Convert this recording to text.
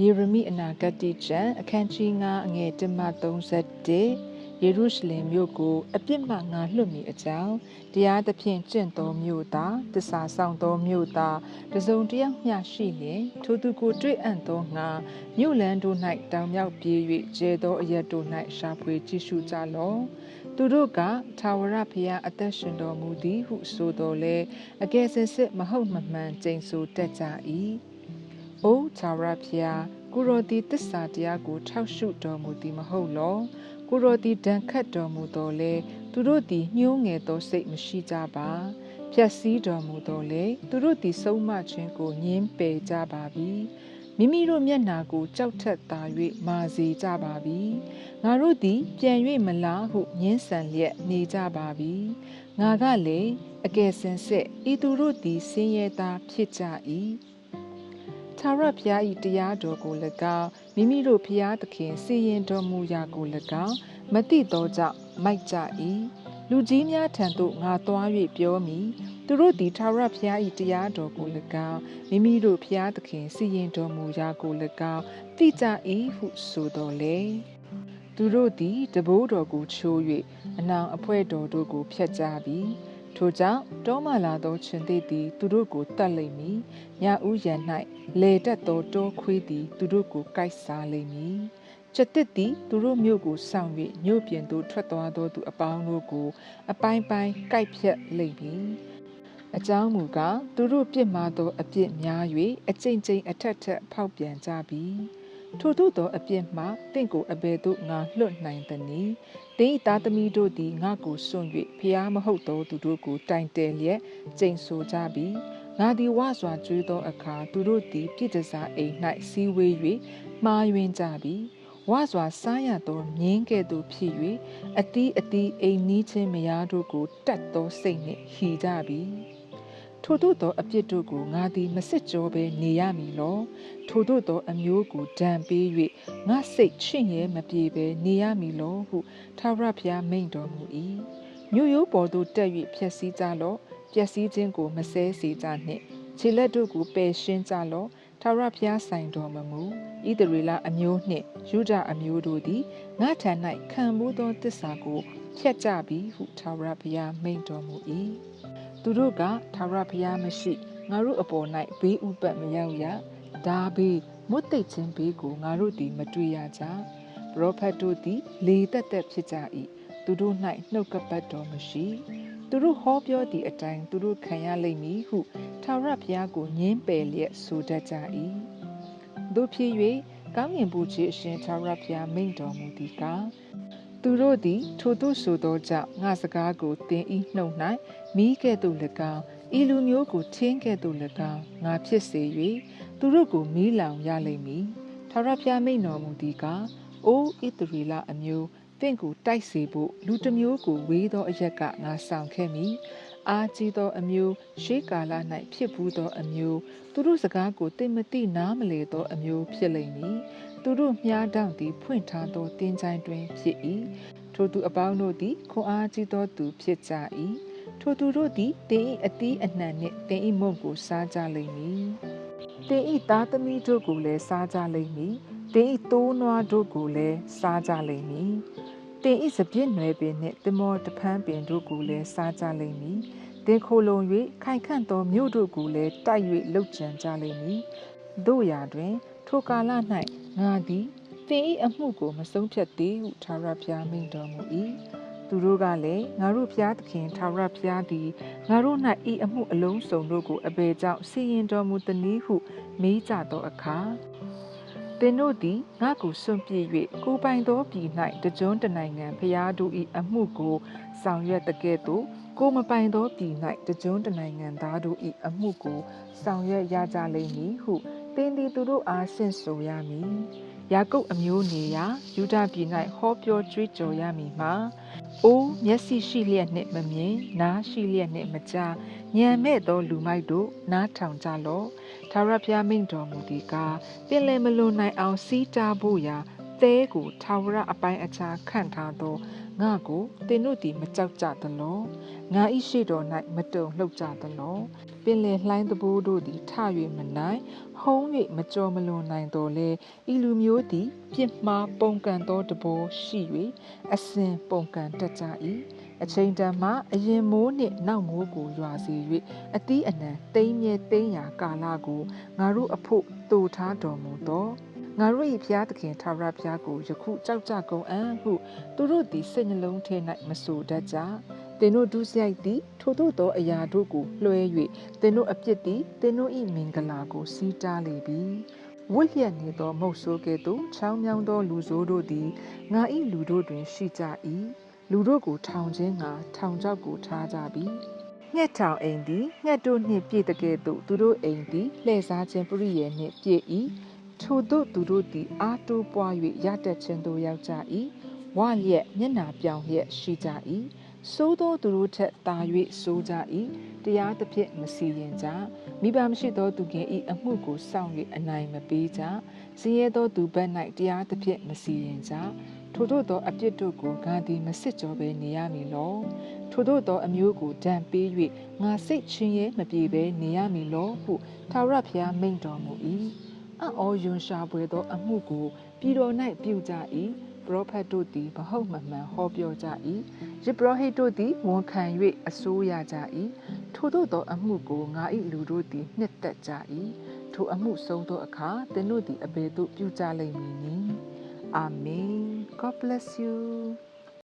ယေရမိအနာဂတ်တိကျမ်းအခန်းကြီး9အငယ်1မှ31ယေရုရှလင်မြို့ကိုအပြစ်မှငါလွတ်မိအကြောင်းတရားသဖြင့်ကျင့်တော်မြို့သားတစ္ဆာဆောင်တော်မြို့သားတစုံတယောက်မျှရှိလျင်ထိုသူကိုတွေ့အံ့သောငါမြို့လန်းတို့၌တောင်မြောက်ပြေး၍ကျဲသောအရက်တို့၌ရှာဖွေကြည့်ရှုကြလော့သူတို့ကထာဝရဘုရားအသက်ရှင်တော်မူသည်ဟုဆိုတော်လဲအကယ်စင်စစ်မဟုတ်မမှန်ကျိန်ဆိုတတ်ကြ၏။ အိုသာရဖျားကိုရောဒီတစ္ဆာတရားကိုထောက်ရှုတော်မူသည်မဟုတ်လော။ကိုရောဒီဒဏ်ခတ်တော်မူတော်လဲသူတို့သည်ညှိုးငယ်သောစိတ်မရှိကြပါ။ဖြက်စီးတော်မူတော်လဲသူတို့သည်ဆုံးမခြင်းကိုညင်းပယ်ကြပါပြီ။မိမိတို့မျက်နာကိုကြောက်ထက်သာ၍မာစေကြပါပြီငါတို့သည်ပြန်၍မလားဟုညင်းဆန်လျက်နေကြပါပြီငါကလည်းအကယ်စင်စစ်ဤသူတို့သည်ဆင်းရဲသားဖြစ်ကြ၏ သာရဖျား၏တရားတော်ကို၎င်းမိမိတို့ဖျားသခင်စီရင်တော်မူရာကို၎င်းမတိသောကြောင့်မိုက်ကြ၏လူကြီးများထံသို့ငါသွား၍ပြောမည်သူတို့သည်ထာဝရဘုရား၏တရားတော်ကို၎င်းမိမိတို့ဘုရားသခင်စီရင်တော်မူရာကို၎င်းသိကြ၏ဟုဆိုတော်လေသူတို့သည်တဘိုးတော်ကိုချိုး၍အနောင်အဖွဲတော်တို့ကိုဖျက်ကြပြီး ထိုကြောင့်တောမှလာသောရှင်သေသည် သူတို့ကိုတတ်လိမ့်မည်ညဦးရန်၌လေတက်သောတောခွေးသည် သူတို့ကိုကိုက်စားလိမ့်မည်ကျက်တစ်သည်သူတို့မြို့ကိုဆောင်၍မြို့ပြင်သို့ထွက်သွားသောသူအပေါင်းတို့ကို အပိုင်းပိုင်းကိုက်ဖြတ်လိမ့်မည်အကြောင်းမူကားသူတို့ပြစ်မှားသောအပြစ်များ၍အကျင့်ကျင့်အထက်ထက်ဖောက်ပြန်ကြပြီ ထို့သို့သောအပြစ်မှတင့်ကိုအဘယ်သို့ငါလွတ်နိုင်သနည်းတင်းသားသမီးတို့သည်ငါကိုစွန့်၍ဖျားမဟုတ်သောသူတို့ကိုတိုင်တယ်လျက်ကျိန်ဆိုကြပြီငါသည်ဝါစွာကျွေးသောအခါသူတို့သည်ပြစ်ဒစာအိမ်၌စီဝေး၍မှားယွင်းကြပြီဝါစွာစားရသောမြင်းကဲ့သို့ဖြစ်၍အတီးအတီးအိမ်နီးချင်းမယားတို့ကိုတတ်သောစိတ်နှင့်ဟီကြပြီ ထို့သို့သောအပြစ်တို့ကိုငါသည်မစစ်ကြောဘဲနေရမည်လောထို့သို့သောအမျိုးကိုဒဏ်ပေး၍ငါစိတ်ချင့်ရဲမပြေဘဲနေရမည်လောဟုထာဝရဘုရားမိန့်တော်မူ၏မြို့ရိုးပေါ်သို့တက်၍ဖျက်ဆီးကြလော့ပျက်စီးခြင်းကိုမဆဲစေကြနှင့်ခြေလက်တို့ကိုပယ်ရှင်းကြလော့ထာဝရဘုရားဆိုင်တော်မမူဣသရေလအမျိုးနှင့်ယူဒအမျိုးတို့သည်ငါထံ၌ခံမှုသောတစ္ဆာကိုဖျက်ကြပြီဟုထာဝရဘုရားမိန့်တော်မူ၏ သူတို့ကထာဝရဘုရားမရှိငါတို့အပေါ်၌ဘေးဥပတ်မရောက်ရဒါဘေးမွတ်သိပ်ခြင်းဘေးကိုငါတို့သည်မတွေ့ရကြပရောဖက်တို့သည် လေတက်တက်ဖြစ်ကြ၏သူတို့၌နှုတ်ကပတ်တော်မရှိသူတို့ဟောပြောသည့်အတိုင်းသူတို့ခံရလိမ့်မည်ဟုထာဝရဘုရားကိုညင်းပယ်လျက်ဆိုတတ်ကြ၏တို့ဖြစ်၍ကောင်းမြင်ပူခြင်းအရှင်ထာဝရဘုရားမိန့်တော်မူသည်ကား သူတို့သည်ထိုသို့ဆိုသောကြောင့်ငါစကားကိုသင်ဤနှုတ်၌မိကဲ့သို့၎င်းဤလူမျိုးကိုချင်းကဲ့သို့၎င်းငါဖြစ်စေ၍သူတို့ကိုမီးလောင်ရလိမ့်မည်ထာဝရဘုရားမိန့်တော်မူသည်ကားအိုးဣသရေလအမျိုးတင့်ကိုတိုက်စေဖို့လူတစ်မျိုးကိုဝေးသောအရက်ကငါဆောင်ခဲ့မည် အားကြီးသောအမျိုးရှေးကာလ၌ဖြစ်ဘူးသောအမျိုးသူတို့စကားကိုသိမသိနားမလေသောအမျိုးဖြစ်လိမ့်မည်သူတို့မြားတောင့်သည်ဖွင့်ထားသောတင်းချိုင်းတွင်ဖြစ်၏ထိုသူအပေါင်းတို့သည်ခွန်အားကြီးသောသူဖြစ်ကြ၏ထိုသူတို့သည်တင်း၏အသီးအနှံနှင့်တင်း၏မုန့်ကိုစားကြလိမ့်မည်တင်း၏သားသမီးတို့ကိုလည်းစားကြလိမ့်မည်တင်း၏တိုးနွားတို့ကိုလည်းစားကြလိမ့်မည် တင်ဤစပြည့်နွယ်ပင်နှင့်တမောတဖန်းပင်တို့ကိုလည်းစားကြလိမ့်မည်တင်ခိုလုံ၍ခိုင်ခန့်သောမြို့တို့ကိုလည်းတိုက်၍လှုပ်ကြံကြလိမ့်မည်တို့ရာတွင် ထိုကာလ၌ငါသည်တင်ဤအမှုကိုမဆုံးဖြတ်သေးဟုထာဝရဘုရားမိန့်တော်မူ၏သူတို့ကလည်းငါတို့ဘုရားသခင်ထာဝရဘုရားသည်ငါတို့၌ဤအမှုအလုံးစုံတို့ကိုအဘယ်ကြောင့်စီရင်တော်မူသနည်းဟုမေးကြသောအခါသ င်တို့သည်ငါကိုစွန့်ပြေး၍ကိုပိုင်သောပြည်၌တကြွတနိုင်ငံဖျားတို့၏အမှုကိုဆောင်ရွက်တကဲ့သို့ကိုမပိုင်သောပြည်၌တကြွတနိုင်ငံသားတို့၏အမှုကိုဆောင်ရွက်ရကြလိမ့်မည်ဟုသင်သည်သူတို့အားရှင်းဆိုရမည်ယာကုပ်အမျိုးနေရာယူဒပြည်၌ဟောပြောကြွေးကြော်ရမည်မှာ အိုးမျက်စိရှိလျက်နှင့်မမြင်နားရှိလျက်နှင့်မကြားညံမဲ့သောလူမိုက်တို့နားထောင်ကြလော့ထာဝရဘုရားမိန့်တော်မူသည်ကားပင်လယ်မလွန်နိုင်အောင်စီးတားဖို့ရာသဲကိုထာဝရအပိုင်းအခြားခန့်ထားသောငါကိုသင်တို့သည်မကြောက်ကြသလောငါဤရှိတော်၌မတုံလှုပ်ကြသလော ပင်လယ်လှိုင်းသဘိုးတို့သည်ထ၍မနိုင်ဟုံး၍မကြောမလွန်နိုင်တော်လဲဤလူမျိုးသည်ပြစ်မှားပုံကန်သောတဘောရှိ၍အစဉ်ပုံကန်တတ်ကြ၏အချိန်တန်မှအရင်မိုးနှင့်နောက်မိုးကိုရွာစေ၍အသီးအနှံတိမ်မြဲတိမ်ရာကာလကိုငါတို့အဖို့တူထားတော်မူသောငါတို့၏ဘုရားသခင်ထာဝရဘုရားကိုယခုကြောက်ကြကုန်အံ့ဟုသူတို့သည်စိတ်နှလုံးထဲ၌မဆိုတတ်ကြသ င်တို့ဒုစရိုက်သည်ထို့သောအရာတို့ကိုလွှဲ၍သင်တို့အပြစ်သည်သင်တို့၏မင်္ဂလာကိုစီးတားလေပြီဝတ်လျက်နေသောမုတ်ဆိုးကဲ့သို့ချောင်းမြောင်းသောလူဆိုးတို့သည်ငါ၏လူတို့တွင်ရှိကြ၏လူတို့ကိုထောင်ခြင်းငါထောင်ချောက်ကိုထားကြပြီငှက်ထောင်အိမ်သည်ငှက်တို့နှင့်ပြည့်တဲ့ကဲ့သို့သူတို့အိမ်သည်လှည့်စားခြင်းပရိယေနှင့်ပြည့်၏ထို့သောသူတို့သည်အားတိုးပွား၍ရတတ်ခြင်းသို့ရောက်ကြ၏ဝလျက်မျက်နာပြောင်လျက်ရှိကြ၏ စိုးသောသူတို့ထက်သာ၍စိုးကြ၏တရားသဖြင့်မစီရင်ကြမိဘမရှိသောသူငယ်ဤအမှုကိုစောင့်၍အနိုင်မပေးကြစည်ရဲသောသူဘက်၌တရားသဖြင့်မစီရင်ကြထို့သောသောအပြစ်တို့ကိုငါသည်မစစ်ကြောဘဲနေရမည်လောထို့သောသောအမျိုးကိုဒဏ်ပေး၍ငါစိတ်ချင်းရဲမပြေဘဲနေရမည်လောဟုထာဝရဘုရားမိန့်တော်မူ၏အော်ယွန်ရှာပွေသောအမှုကိုပြည်တော်၌ပြုကြ၏ ပရောဖက်တို့သည်မဟုတ်မမှန်ဟောပြောကြ၏ယစ်ပရောဟိတ်တို့သည်ဝန်ခံ၍အစိုးရကြ၏ထို့သောသောအမှုကိုငါ၏လူတို့သည်နှစ်သက်ကြ၏ထိုအမှုဆုံးသောအခါသင်တို့သည်အဘယ်သို့ပြုကြလိမ့်မည်နည်းအာမင် God bless you